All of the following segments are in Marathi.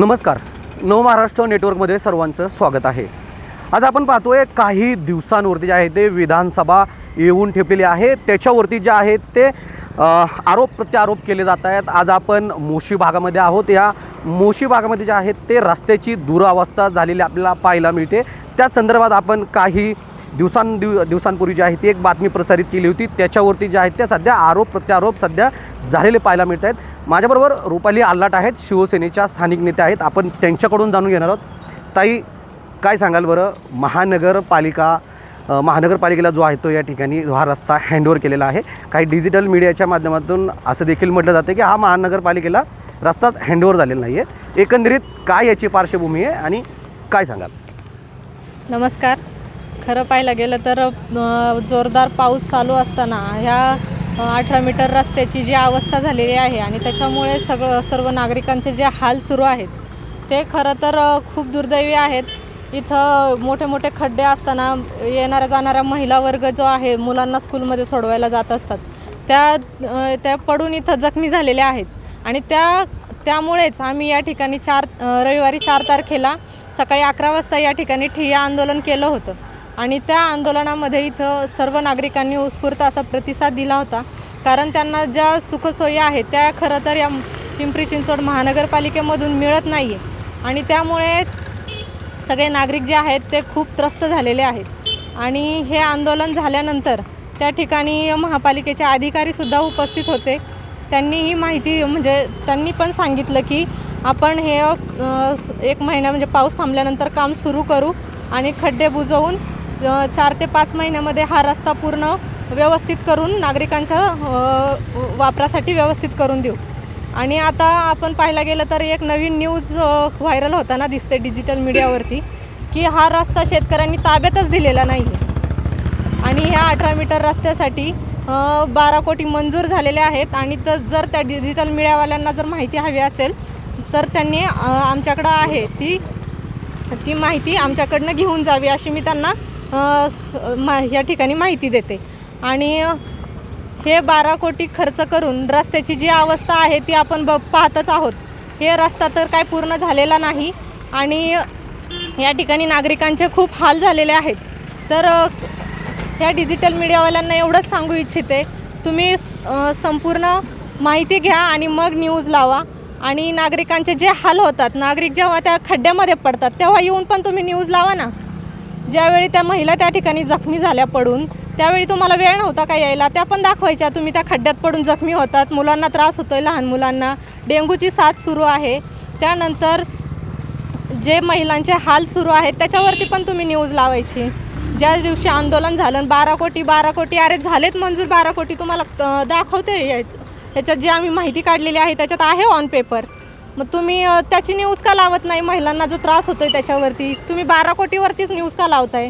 नमस्कार. नव महाराष्ट्र नेटवर्कमध्ये सर्वांचं स्वागत आहे. आज आपण पाहतोय काही दिवसांवरती जे आहे ते विधानसभा येऊन ठेपलेली आहे. त्याच्यावरती जे आहेत ते आरोप प्रत्यारोप केले जात आहेत. आज आपण मोशी भागामध्ये आहोत. या मोशी भागामध्ये जे आहेत ते रस्त्याची दुरावस्था झालेली आपल्याला पाहायला मिळते. त्या संदर्भात आपण काही दिवसांदिव दिवसांपूर्वी जी आहे ती एक बातमी प्रसारित केली होती. त्याच्यावरती जे आहेत त्या सध्या आरोप प्रत्यारोप सध्या झालेले पाहायला मिळत आहेत. माझ्याबरोबर रुपाली आल्लाट आहेत शिवसेनेच्या स्थानिक नेत्या आहेत. आपण त्यांच्याकडून जाणून घेणार आहोत. ताई काय सांगाल बरं? महानगरपालिका महानगरपालिकेला जो आहे तो या ठिकाणी हा रस्ता हँडओव्हर केलेला आहे. काही डिजिटल मीडियाच्या माध्यमातून असं देखील म्हटलं जातं की हा महानगरपालिकेला रस्ताच हँडओव्हर झालेला नाही आहे एकंदरीत काय याची पार्श्वभूमी आहे आणि काय सांगाल? नमस्कार. खरं पाहायला गेलं तर जोरदार पाऊस चालू असताना ह्या अठरा मीटर रस्त्याची जी अवस्था झालेली आहे आणि त्याच्यामुळे सगळं सर्व नागरिकांचे जे हाल सुरू आहेत ते खरं तर खूप दुर्दैवी आहेत. इथं मोठे मोठे खड्डे असताना येणाऱ्या जाणाऱ्या महिला वर्ग जो आहे मुलांना स्कूलमध्ये सोडवायला जात असतात. त्या त्या पडून इथं जखमी झालेल्या आहेत. आणि त्या त्यामुळेच आम्ही या ठिकाणी चार रविवारी चार तारखेला सकाळी अकरा वाजता या ठिकाणी ठिय्या आंदोलन केलं होतं. आणि त्या आंदोलनामध्ये इथं सर्व नागरिकांनी उत्स्फूर्त असा प्रतिसाद दिला होता. कारण त्यांना ज्या सुखसोयी आहेत त्या खरं तर या पिंपरी चिंचवड महानगरपालिकेमधून मिळत नाही आहे आणि त्यामुळे सगळे नागरिक जे आहेत ते खूप त्रस्त झालेले आहेत. आणि हे आंदोलन झाल्यानंतर त्या ठिकाणी महापालिकेचे अधिकारीसुद्धा उपस्थित होते. त्यांनी ही माहिती म्हणजे त्यांनी पण सांगितलं की आपण हे एक महिना म्हणजे पाऊस थांबल्यानंतर काम सुरू करू आणि खड्डे बुजवून चार ते पाच महिन्यामध्ये हा रस्ता पूर्ण व्यवस्थित करून नागरिकांच्या वापरासाठी व्यवस्थित करून देऊ. आणि आता आपण पाहायला गेलं तर एक नवीन न्यूज व्हायरल होताना दिसते डिजिटल मीडियावरती की हा रस्ता शेतकऱ्यांनी ताब्यातच दिलेला नाही आहे आणि ह्या अठरा मीटर रस्त्यासाठी बारा कोटी मंजूर झालेले आहेत. आणि तर जर त्या डिजिटल मीडियावाल्यांना जर माहिती हवी असेल तर त्यांनी आमच्याकडं आहे ती ती माहिती आमच्याकडनं घेऊन जावी अशी मी त्यांना मा या ठिकाणी माहिती देते. आणि हे बारा कोटी खर्च करून रस्त्याची जी अवस्था आहे ती आपण ब पाहतच आहोत. हे रस्ता तर काय पूर्ण झालेला नाही आणि या ठिकाणी नागरिकांचे खूप हाल झालेले आहेत. तर ह्या डिजिटल मीडियावाल्यांना एवढंच सांगू इच्छिते तुम्ही संपूर्ण माहिती घ्या आणि मग न्यूज लावा. आणि नागरिकांचे जे हाल होतात नागरिक जेव्हा त्या खड्ड्यामध्ये पडतात तेव्हा येऊन पण तुम्ही न्यूज लावा ना. ज्यावेळी त्या महिला त्या ठिकाणी जखमी झाल्या पडून त्यावेळी तुम्हाला वेळ नव्हता का यायला? त्या पण दाखवायच्या. तुम्ही त्या खड्ड्यात पडून जखमी होतात. मुलांना त्रास होतो आहे लहान मुलांना. डेंग्यूची साथ सुरू आहे. त्यानंतर जे महिलांचे हाल सुरू आहेत त्याच्यावरती पण तुम्ही न्यूज लावायची. ज्या दिवशी आंदोलन झालं बारा कोटी बारा कोटी अरे झालेत मंजूर बारा कोटी तुम्हाला दाखवते या- याच्यात. जी आम्ही माहिती काढलेली आहे त्याच्यात आहे ऑन पेपर मग तुम्ही त्याची न्यूज का लावत नाही? महिलांना जो त्रास होतो आहे त्याच्यावरती. तुम्ही बारा कोटीवरतीच न्यूज का लावताय?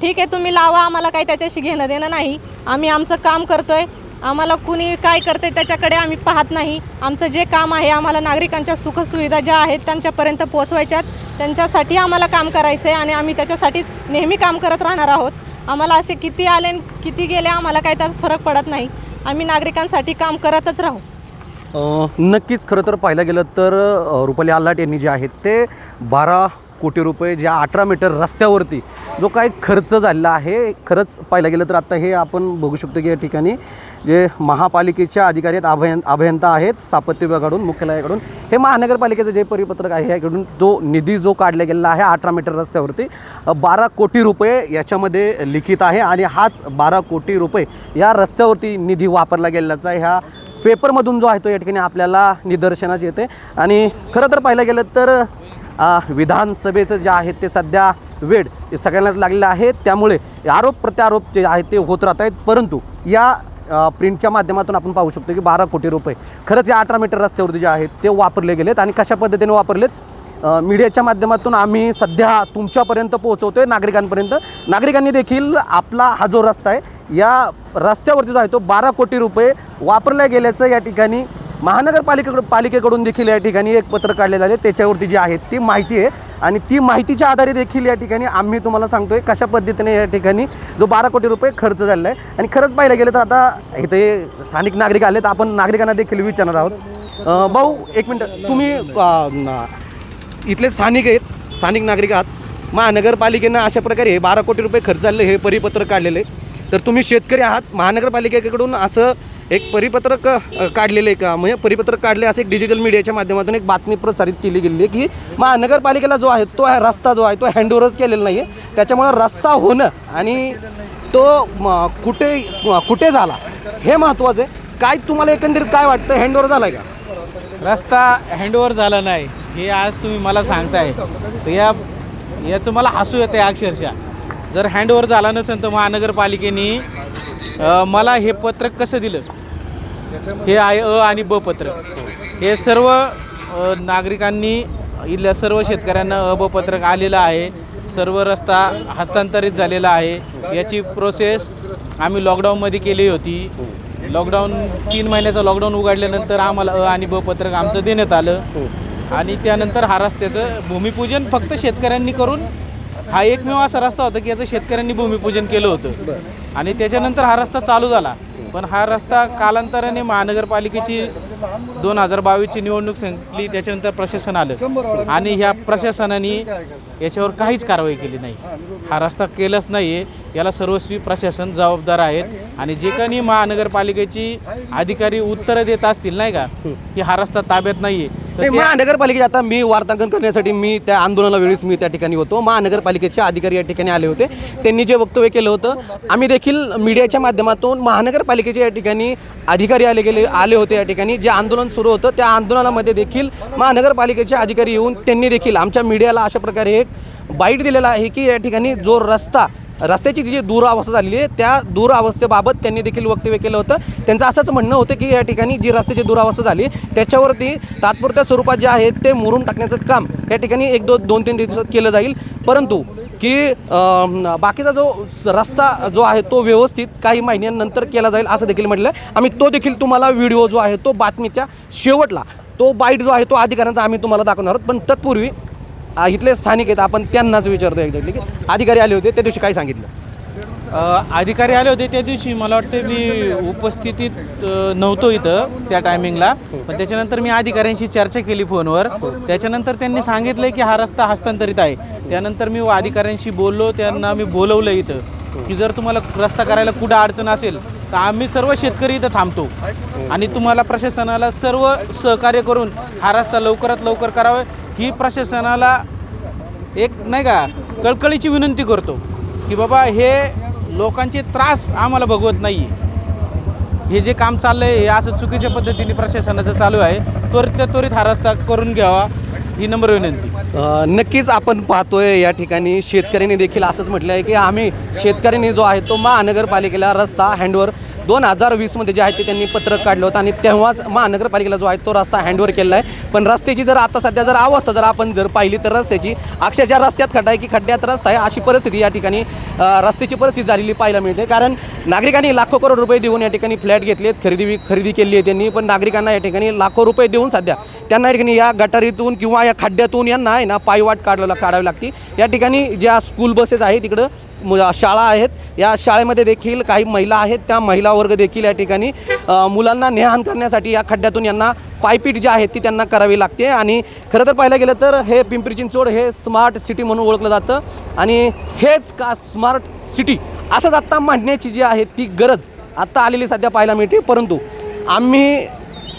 ठीक आहे तुम्ही लावा आम्हाला काही त्याच्याशी घेणं देणं नाही. आम्ही आमचं काम करतोय. आम्हाला कुणी काय करते त्याच्याकडे आम्ही पाहत नाही. आमचं जे काम आहे आम्हाला नागरिकांच्या सुखसुविधा ज्या आहेत त्यांच्यापर्यंत पोचवायच्यात त्यांच्यासाठी आम्हाला काम करायचं आहे आणि आम्ही त्याच्यासाठीच नेहमी काम करत राहणार आहोत. आम्हाला असे किती आले आणि किती गेले आम्हाला काही त्यात फरक पडत नाही. आम्ही नागरिकांसाठी काम करतच राहू. नक्कीच खरं तर पाहायला गेलं तर रुपाली आल्लाट यांनी जे आहेत ते बारा कोटी रुपये ज्या अठरा मीटर रस्त्यावरती जो काय खर्च झालेला आहे खरंच पाहिलं गेलं तर आता हे आपण बघू शकतो की या ठिकाणी जे महापालिकेच्या अधिकारी आहेत अभयं अभियंता आहेत स्थापत्य विभागाकडून मुख्यालयाकडून हे महानगरपालिकेचं जे परिपत्रक आहे याकडून जो निधी जो काढला गेलेला आहे अठरा मीटर रस्त्यावरती बारा कोटी रुपये याच्यामध्ये लिखित आहे आणि हाच बारा कोटी रुपये या रस्त्यावरती निधी वापरला गेल्याचा ह्या पेपरमधून जो आहे तो या ठिकाणी आपल्याला निदर्शनास येते. आणि खरं तर पाहायला गेलं तर विधानसभेचं जे आहे ते सध्या वेळ हे सगळ्यांनाच लागलेलं आहे. त्यामुळे आरोप प्रत्यारोप जे आहेत ते होत राहत आहेत. परंतु या प्रिंटच्या माध्यमातून आपण पाहू शकतो की बारा कोटी रुपये खरंच या अठरा मीटर रस्त्यावरती जे आहेत ते वापरले गेलेत आणि कशा पद्धतीने वापरलेत? मीडियाच्या माध्यमातून आम्ही सध्या तुमच्यापर्यंत पोहोचवतो आहे नागरिकांपर्यंत. नागरिकांनी देखील आपला हा जो रस्ता आहे या रस्त्यावरती जो आहे तो बारा कोटी रुपये वापरल्या गेल्याचं या ठिकाणी महानगरपालिकेकडून पालिकेकडून देखील या ठिकाणी एक पत्र काढले झाले त्याच्यावरती जी आहे ती माहिती आहे. आणि ती माहितीच्या आधारे देखील या ठिकाणी आम्ही तुम्हाला सांगतोय कशा पद्धतीने या ठिकाणी जो बारा कोटी रुपये खर्च झालेला आहे. आणि खरंच पाहिलं गेलं तर आता इथे स्थानिक नागरिक आले तर आपण नागरिकांना देखील विचारणार आहोत. भाऊ एक मिनटं. तुम्ही इथले स्थानिक आहेत. स्थानिक नागरिक आहात. महानगरपालिकेनं अशा प्रकारे हे बारा कोटी रुपये खर्च झाले हे परिपत्रक काढलेलं आहे. तर तुम्ही शेतकरी आहात. महानगरपालिकेकडून असं एक परिपत्रक काढलेलं आहे का? म्हणजे परिपत्रक काढले असं एक डिजिटल मीडियाच्या माध्यमातून एक बातमी प्रसारित केली गेली आहे की महानगरपालिकेला जो आहे तो रस्ता जो आहे तो हँडओव्हरच केलेला नाही आहे त्याच्यामुळं रस्ता होणं आणि तो म, कुठे कुठे झाला हे महत्त्वाचं आहे. काय तुम्हाला एकंदरीत काय वाटतं? हँडओव्हर झाला आहे का? रस्ता हँडओव्हर झाला नाही. हे आज तुम्ही मला सांगताय. तर या याचं मला हसू येतं आहे अक्षरशः. जर हँडओव्हर झाला नसेल तर महानगरपालिकेने मला हे पत्रक कसं दिलं? हे आहे अ आणि ब पत्रक. हे सर्व नागरिकांनी इथल्या सर्व शेतकऱ्यांना अ ब पत्रक आलेलं आहे. सर्व रस्ता हस्तांतरित झालेला आहे. याची प्रोसेस आम्ही लॉकडाऊनमध्ये केली होती. लॉकडाऊन तीन महिन्याचं लॉकडाऊन उघडल्यानंतर आम्हाला अ आणि ब पत्रक आमचं देण्यात आलं. आणि त्यानंतर हा रस्त्याचं भूमिपूजन फक्त शेतकऱ्यांनी करून हा एकमेव असा रस्ता होता की याचं शेतकऱ्यांनी भूमिपूजन केलं होतं. आणि त्याच्यानंतर हा रस्ता चालू झाला. पण हा रस्ता कालांतराने महानगरपालिकेची दोन हजार बावीसची निवडणूक संपली त्याच्यानंतर प्रशासन आलं. आणि ह्या प्रशासनाने याच्यावर काहीच कारवाई केली नाही. हा रस्ता केलाच नाही आहे याला सर्वस्वी प्रशासन जबाबदार आहेत. आणि जे काही महानगरपालिकेची अधिकारी उत्तरं देत असतील नाही का की हा रस्ता ताब्यात नाही आहे नाही, ते- महानगरपालिकेचे आता मी वार्तांकन करण्यासाठी मी त्या आंदोलना वेळेस मी त्या ठिकाणी होतो. महानगरपालिकेचे अधिकारी या ठिकाणी आले होते. त्यांनी जे वक्तव्य केलं होतं आम्ही देखील मीडियाच्या माध्यमातून महानगरपालिकेचे या ठिकाणी अधिकारी आले गेले आले होते या ठिकाणी. जे आंदोलन सुरू होतं त्या आंदोलनामध्ये देखील महानगरपालिकेचे अधिकारी येऊन त्यांनी देखील आमच्या मीडियाला अशा प्रकारे एक बाईट दिलेला आहे की या ठिकाणी जो रस्ता रस्त्याची जी दुरावस्था झालेली आहे त्या दुरावस्थेबाबत त्यांनी देखील वक्तव्य केलं होतं. त्यांचं असंच म्हणणं होतं की या ठिकाणी जी रस्त्याची दुरावस्था झाली त्याच्यावरती तात्पुरत्या स्वरूपात जे आहे ते मुरून टाकण्याचं काम या ठिकाणी एक दोन दोन तीन दिवसात केलं जाईल. परंतु की बाकीचा जो रस्ता जो आहे तो व्यवस्थित काही महिन्यांनंतर केला जाईल असं देखील म्हटलं आहे. आम्ही तो देखील तुम्हाला व्हिडिओ जो आहे तो बातमीच्या शेवटला तो बाईट जो आहे तो अधिकाऱ्यांचा आम्ही तुम्हाला दाखवणार आहोत. पण तत्पूर्वी इथले स्थानिक आहेत आपण त्यांनाच विचारतो एक्झॅक्टली की अधिकारी आले होते त्या दिवशी काय सांगितलं? अ, अधिकारी आले होते त्या दिवशी मला वाटतं मी उपस्थितीत अ, नव्हतो इथं त्या टायमिंगला पण त्याच्यानंतर मी अधिकाऱ्यांशी चर्चा केली फोनवर. त्याच्यानंतर त्यांनी सांगितलं की हा रस्ता हस्तांतरित आहे. त्यानंतर मी अधिकाऱ्यांशी बोललो त्यांना मी बोलवलं इथं की जर तुम्हाला रस्ता करायला कुठं अडचण असेल तर आम्ही सर्व शेतकरी इथं थांबतो. आणि तुम्हाला प्रशासनाला सर्व सहकार्य करून हा रस्ता लवकरात लवकर करावा. ही प्रशासनाला एक नाही का कळकळीची विनंती करतो की बाबा हे लोकांचे त्रास आम्हाला भगवत नाही हे जे काम चाललं आहे हे असं चुकीच्या पद्धतीने प्रशासनाचं चालू आहे. त्वरितल्या त्वरित हा रस्ता करून घ्यावा ही नम्र विनंती. नक्कीच आपण पाहतोय या ठिकाणी शेतकऱ्यांनी देखील असंच म्हटलं आहे की आम्ही शेतकऱ्यांनी जो आहे तो महानगरपालिकेला रस्ता हँडवर दोन हजार वीसमध्ये जे आहे ते त्यांनी पत्रक काढलं होतं. आणि तेव्हाच महानगरपालिकेला जो आहे तो रस्ता हँडवर केलेला आहे. पण रस्त्याची जर आता सध्या जर अवस्था जर आपण जर पाहिली तर रस्त्याची अक्षरशः रस्त्यात खड्डा आहे की खड्ड्यात रस्ता आहे अशी परिस्थिती या ठिकाणी रस्त्याची परिस्थिती झालेली पाहायला मिळते. कारण नागरिकांनी लाखो करोड रुपये देऊन या ठिकाणी फ्लॅट घेतलेत खरेदी खरेदी केली आहे त्यांनी. पण नागरिकांना या ठिकाणी लाखो रुपये देऊन सध्या त्यांना या ठिकाणी या गटारीतून किंवा या खड्ड्यातून यांना आहे ना पायवाट काढायला काढावी लागते. या ठिकाणी ज्या स्कूल बसेस आहेत तिकडं शाळा आहेत. या शाळेमध्ये देखील काही महिला आहेत. त्या महिला वर्ग देखील या ठिकाणी मुलांना नेहान करण्यासाठी या खड्ड्यातून यांना पायपीट जी आहे ती त्यांना करावी लागते. आणि खरं तर पाहायला गेलं तर हे पिंपरी चिंचवड हे स्मार्ट सिटी म्हणून ओळखलं जातं. आणि हेच का स्मार्ट सिटी असंच आत्ता मांडण्याची जी आहे ती गरज आत्ता आलेली सध्या पाहायला मिळते. परंतु आम्ही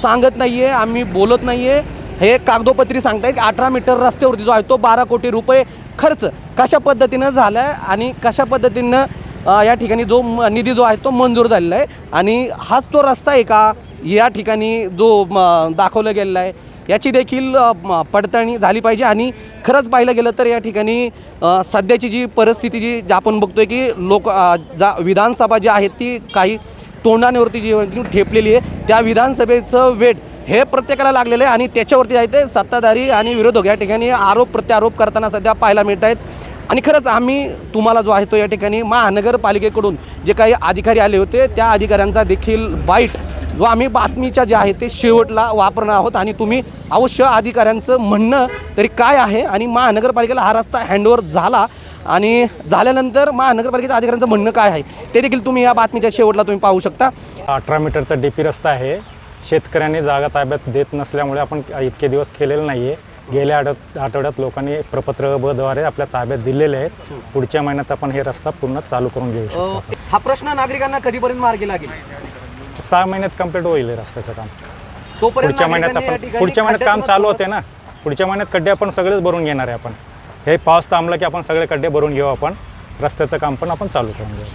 सांगत नाही आहे आम्ही बोलत नाही आहे हे कागदोपत्री सांगताय की अठरा मीटर रस्त्यावरती जो आहे तो बारा कोटी रुपये खर्च कशा पद्धतीनं झाला आहे आणि कशा पद्धतीनं या ठिकाणी जो म- निधी जो आहे तो मंजूर झालेला आहे? आणि हाच तो रस्ता आहे का या ठिकाणी जो म, दाखवला गेलेला आहे? याची देखील पडताळणी झाली पाहिजे आणि खरंच पाहिलं गेलं तर या ठिकाणी सध्याची जी परिस्थिती जी जी आपण बघतोय की लोक जा विधानसभा जी आहे ती काही तोंडानेवरती जी ठेपलेली आहे त्या विधानसभेचं वेट हे प्रत्येकाला लागलेलं आहे आणि त्याच्यावरती आहे ते सत्ताधारी आणि विरोधक या ठिकाणी आरोप प्रत्यारोप करताना सध्या पाहायला मिळत आहेत. आणि खरंच आम्ही तुम्हाला जो आहे तो या ठिकाणी महानगरपालिकेकडून जे काही अधिकारी आले होते त्या अधिकाऱ्यांचा देखील बाईट जो आम्ही बातमीच्या जे आहे ते शेवटला वापरणार आहोत. आणि तुम्ही अवश्य अधिकाऱ्यांचं म्हणणं तरी काय आहे आणि महानगरपालिकेला हा रस्ता हँडओव्हर झाला आणि झाल्यानंतर महानगरपालिकेच्या अधिकाऱ्यांचं म्हणणं काय आहे ते देखील तुम्ही या बातमीच्या शेवटला तुम्ही पाहू शकता. अठरा मीटरचा डी पी रस्ता आहे. शेतकऱ्यांनी जागा ताब्यात देत नसल्यामुळे आपण इतके दिवस केलेलं नाही आहे गेल्या आठव आठवड्यात लोकांनी प्रपत्रद्वारे आपल्या ताब्यात दिलेले आहेत. पुढच्या महिन्यात आपण हे रस्ता पूर्ण चालू करून घेऊ शकतो. हा प्रश्न नागरिकांना कधीपर्यंत मार्गी लागेल? सहा महिन्यात कंप्लीट होईल हे रस्त्याचं काम. पुढच्या महिन्यात आपण पुढच्या महिन्यात काम चालू होते ना? पुढच्या महिन्यात खड्डे आपण सगळेच भरून घेणार आहे आपण. हे पाऊस थांबला की आपण सगळे खड्डे भरून घेऊ आपण. रस्त्याचं काम पण आपण चालू करून घेऊ.